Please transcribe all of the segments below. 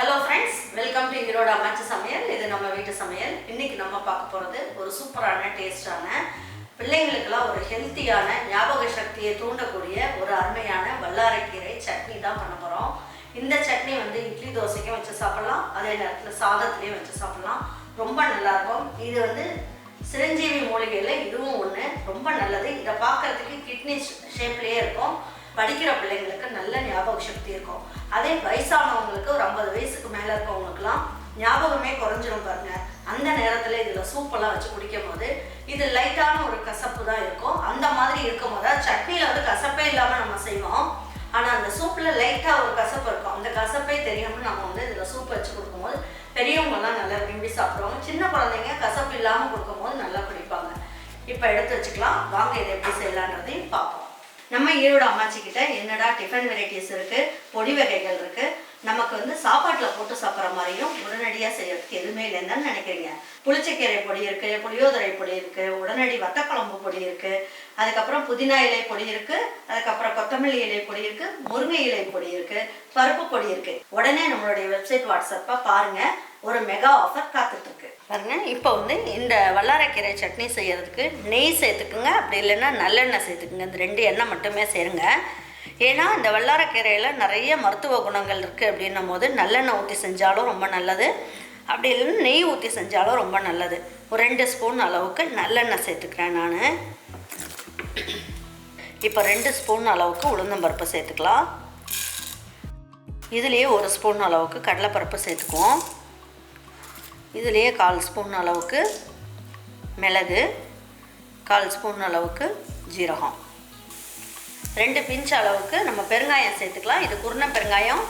Hello friends welcome to Erode அமைச்ச சமையல். இது நம்ம வீட்டு சமையல். இன்னைக்கு நம்ம பார்க்க போகிறது ஒரு சூப்பரான டேஸ்டான பிள்ளைங்களுக்கெல்லாம் ஒரு ஹெல்த்தியான ஞாபக சக்தியை தூண்டக்கூடிய ஒரு அருமையான வல்லாரைக்கீரை சட்னி தான் பண்ண போகிறோம் இந்த சட்னி வந்து இட்லி தோசைக்கும் வச்சு சாப்பிடலாம். அதே நேரத்தில் சாதத்துலேயும் வச்சு சாப்பிடலாம். ரொம்ப நல்லாயிருக்கும் இது வந்து சிரஞ்சீவி மூலிகையில் இதுவும் ஒன்று ரொம்ப நல்லது. இதை பார்க்கறதுக்கு கிட்னி ஷேப்லேயே இருக்கும். படிக்கிற பிள்ளைங்களுக்கு நல்ல ஞாபக சக்தி இருக்கும். அதே வயசானவங்களுக்கு ஒரு ஐம்பது வயசுக்கு மேலே இருக்கவங்களுக்குலாம் ஞாபகமே குறைஞ்சிரும் பாருங்க. அந்த நேரத்தில் இதில் சூப்பெல்லாம் வச்சு குடிக்கும் போது இது லைட்டான ஒரு கசப்பு தான் இருக்கும். அந்த மாதிரி இருக்கும் போது சட்னியில் வந்து கசப்பே இல்லாமல் நம்ம செய்வோம். ஆனால் அந்த சூப்பில் லைட்டாக ஒரு கசப்பு இருக்கும். அந்த கசப்பே தெரியாமல் நம்ம வந்து இதில் சூப் வச்சு கொடுக்கும்போது பெரியவங்கெல்லாம் நல்லா விரும்பி சாப்பிடுவாங்க. சின்ன குழந்தைங்க கசப்பு இல்லாமல் கொடுக்கும்போது நல்லா குடிப்பாங்க. இப்போ எடுத்து வச்சுக்கலாம். வாங்க இதை எப்படி செய்யலான்றதையும் பார்ப்போம். நம்ம ஈரோடு அம்மாச்சி கிட்ட என்னடா டிஃபன் வெரைட்டிஸ் இருக்கு பொடி வகைகள் இருக்கு நமக்கு வந்து சாப்பாட்டில் போட்டு சாப்பிட்ற மாதிரியும் உடனடியாக செய்யறதுக்கு எதுவுமே இல்லைன்னு நினைக்கிறீங்க. புளிச்சக்கீரை பொடி இருக்கு புளியோதரை பொடி இருக்கு உடனடி வத்தக்குழம்பு பொடி இருக்கு அதுக்கப்புறம் புதினா இலை பொடி இருக்கு அதுக்கப்புறம் கொத்தமல்லி இலை பொடி இருக்கு முருங்கை இலை பொடி இருக்கு பருப்பு பொடி இருக்கு. உடனே நம்மளுடைய வெப்சைட் வாட்ஸ்அப்பை பாருங்க ஒரு மெகா ஆஃபர் காத்துட்டு பாருங்கள் இப்போ வந்து இந்த வல்லாரக்கீரை சட்னி செய்கிறதுக்கு நெய் சேர்த்துக்குங்க. அப்படி இல்லைன்னா நல்லெண்ணெய் சேர்த்துக்குங்க. இந்த ரெண்டு எண்ணெய் மட்டுமே சேருங்க. ஏன்னா இந்த வல்லாரக்கீரையில் நிறைய மருத்துவ குணங்கள் இருக்குது அப்படின்னும் போது நல்லெண்ணெய் ஊற்றி செஞ்சாலும் ரொம்ப நல்லது. அப்படி இல்லைன்னா நெய் ஊற்றி செஞ்சாலும் ரொம்ப நல்லது. ஒரு ரெண்டு ஸ்பூன் அளவுக்கு நல்லெண்ணெய் சேர்த்துக்கிறேன் நான். இப்போ ரெண்டு ஸ்பூன் அளவுக்கு உளுந்தம்பருப்பு சேர்த்துக்கலாம். இதுலேயே ஒரு ஸ்பூன் அளவுக்கு கடலைப்பருப்பு சேர்த்துக்குவோம். இதுலேயே கால் ஸ்பூன் அளவுக்கு மிளகு கால் ஸ்பூன் அளவுக்கு ஜீரகம். ரெண்டு பிஞ்ச் அளவுக்கு நம்ம பெருங்காயம் சேர்த்துக்கலாம். இது குருண பெருங்காயம்.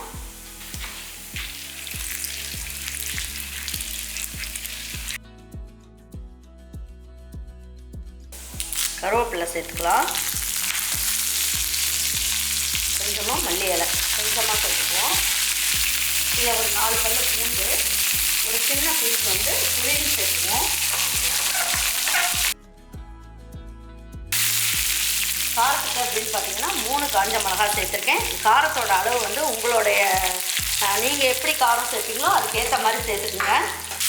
கருவேப்பிலை சேர்த்துக்கலாம். கொஞ்சமாக மல்லி இலை. கொஞ்சமாக சேர்த்துக்குவோம் இதில் ஒரு நாலு பல்லு பூண்டு ஒரு சின்ன பீஸ் வந்து புளியும் சேர்த்துக்குவோம். காரத்துக்கு அப்படின்னு பார்த்தீங்கன்னா மூணு காஞ்ச மிளகாய் சேர்த்துருக்கேன். காரத்தோட அளவு வந்து உங்களுடைய நீங்கள் எப்படி காரம் சேர்த்தீங்களோ அதுக்கேற்ற மாதிரி சேர்த்துக்குங்க.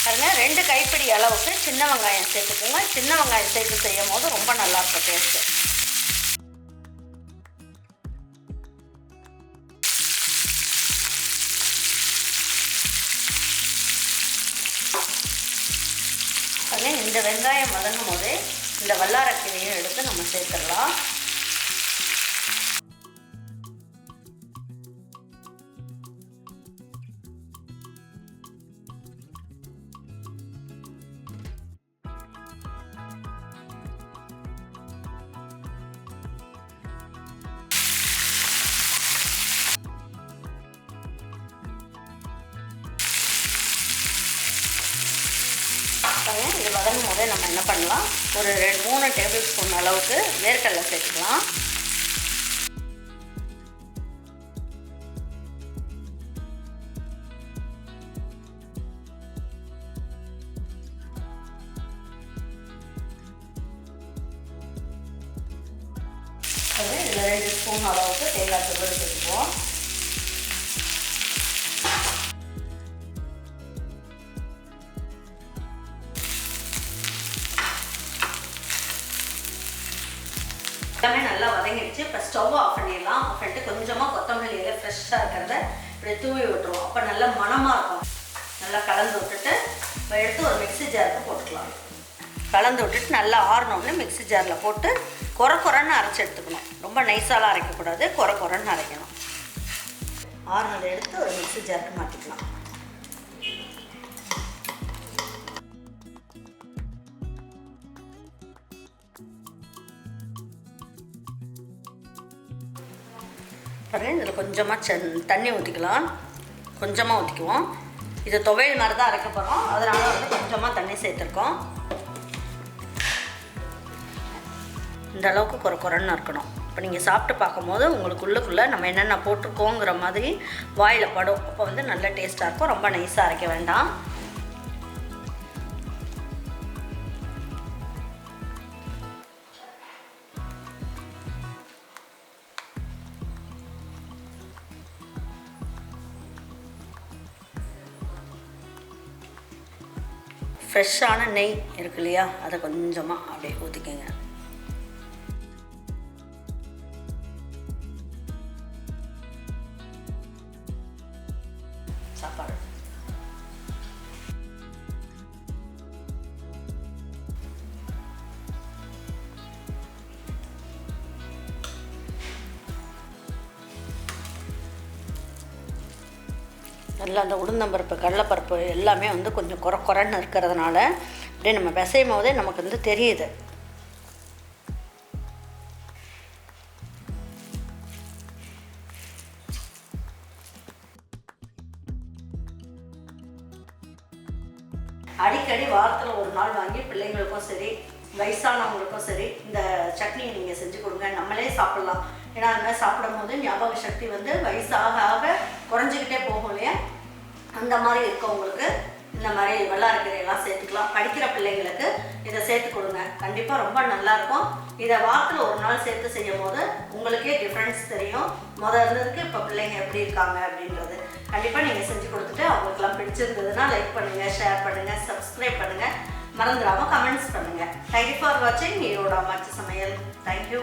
பாருங்கள் ரெண்டு கைப்பிடி அளவுக்கு சின்ன வெங்காயம் சேர்த்துக்கோங்க. சின்ன வெங்காயம் சேர்த்து செய்யும் போது ரொம்ப நல்லாயிருக்கும் டேஸ்ட்டு பாருங்கள் இந்த வெங்காயம் வதங்கும் போதே இந்த வல்லாரக்கீரையும் எடுத்து நம்ம சேர்த்துடலாம். இது நம்ம என்ன பண்ணலாம்? ஒரு ரெண்டு மூணு டேபிள் ஸ்பூன் அளவுக்கு வேர்க்கடலை சேர்த்துக்கலாம். பாருங்க, ரெண்டு ஸ்பூன் அளவுக்கு தேங்காய் துருவல் சேர்த்துக்குவோம். எல்லாமே நல்லா வதங்கிடுச்சு. இப்போ ஸ்டவ் ஆஃப் பண்ணிடலாம். ஆஃப் பண்ணிட்டு கொஞ்சமாக கொத்தமல்லி இலை ஃப்ரெஷ்ஷாக இருக்கிறத இப்படி தூவி விட்டுருவோம். அப்போ நல்லா மணமாக இருக்கும். நல்லா கலந்து விட்டுட்டு இப்போ எடுத்து ஒரு மிக்ஸி ஜாருக்கு போட்டுக்கலாம். கலந்து விட்டுட்டு நல்லா ஆறணும்னு மிக்ஸி ஜாரில் போட்டு குறை குறைன்னு அரைச்சி எடுத்துக்கணும். ரொம்ப நைஸாலாம் அரைக்கக்கூடாது. குறை குறைன்னு அரைக்கணும். ஆறுனதை எடுத்து ஒரு மிக்ஸி ஜாருக்கு மாற்றிக்கலாம் பாருங்கள் இதில் கொஞ்சமாக சென் தண்ணி ஊற்றிக்கலாம் கொஞ்சமாக ஊற்றிக்குவோம் இது துவையல் மாதிரி தான் அரைக்க போகிறோம் அதனால் வந்து கொஞ்சமாக தண்ணி சேர்த்துருக்கோம். இந்த அளவுக்கு குறை குறைன்னு இருக்கணும். இப்போ நீங்கள் சாப்பிட்டு பார்க்கும்போது உங்களுக்கு உள்ளுக்குள்ளே நம்ம என்னென்ன போட்டிருக்கோங்கிற மாதிரி வாயில் படும். அப்போ வந்து நல்ல டேஸ்ட்டாக இருக்கும். ரொம்ப நைஸாக அரைக்க வேண்டாம். ஃப்ரெஷ்ஷான நெய் இருக்கு இல்லையா? அதை கொஞ்சமாக அப்படியே ஊற்றிக்கோங்க சாப்பாடு. நல்லா அந்த உளுந்தம்பருப்பு கடலைப்பருப்பு எல்லாமே வந்து கொஞ்சம் குறை குறைன்னு இருக்கிறதுனால அப்படியே நம்ம பிசையும் போதே நமக்கு வந்து தெரியுது. அடிக்கடி வாரத்தில் ஒரு நாள் வாங்கி பிள்ளைங்களுக்கும் சரி வயசானவங்களுக்கும் சரி இந்த சட்னியை நீங்கள் செஞ்சு கொடுங்க நம்மளே சாப்பிட்லாம். ஏன்னா அந்த மாதிரி சாப்பிடும் போது ஞாபக சக்தி வந்து வயசாக ஆக குறைஞ்சிக்கிட்டே போகும் இல்லையா? அந்த மாதிரி இருக்கவங்களுக்கு இந்த மாதிரி எல்லாம் சேர்த்துக்கலாம். படிக்கிற பிள்ளைங்களுக்கு இதை சேர்த்து கொடுங்க. கண்டிப்பாக ரொம்ப நல்லாயிருக்கும் இதை வாரத்தில் ஒரு நாள் சேர்த்து செய்யும் போது உங்களுக்கே டிஃப்ரென்ஸ் தெரியும். முதல்ல இருந்ததுக்கு இப்போ பிள்ளைங்க எப்படி இருக்காங்க அப்படின்றது. கண்டிப்பாக நீங்கள் செஞ்சு கொடுத்துட்டு அவங்களுக்குலாம் பிடிச்சிருந்ததுன்னா லைக் பண்ணுங்கள் ஷேர் பண்ணுங்கள் சப்ஸ்கிரைப் பண்ணுங்கள் மறந்துடாமல் கமெண்ட்ஸ் பண்ணுங்கள் தேங்க்யூ ஃபார் வாட்சிங் ஈரோட அம்மாச்சி சமையல். தேங்க்யூ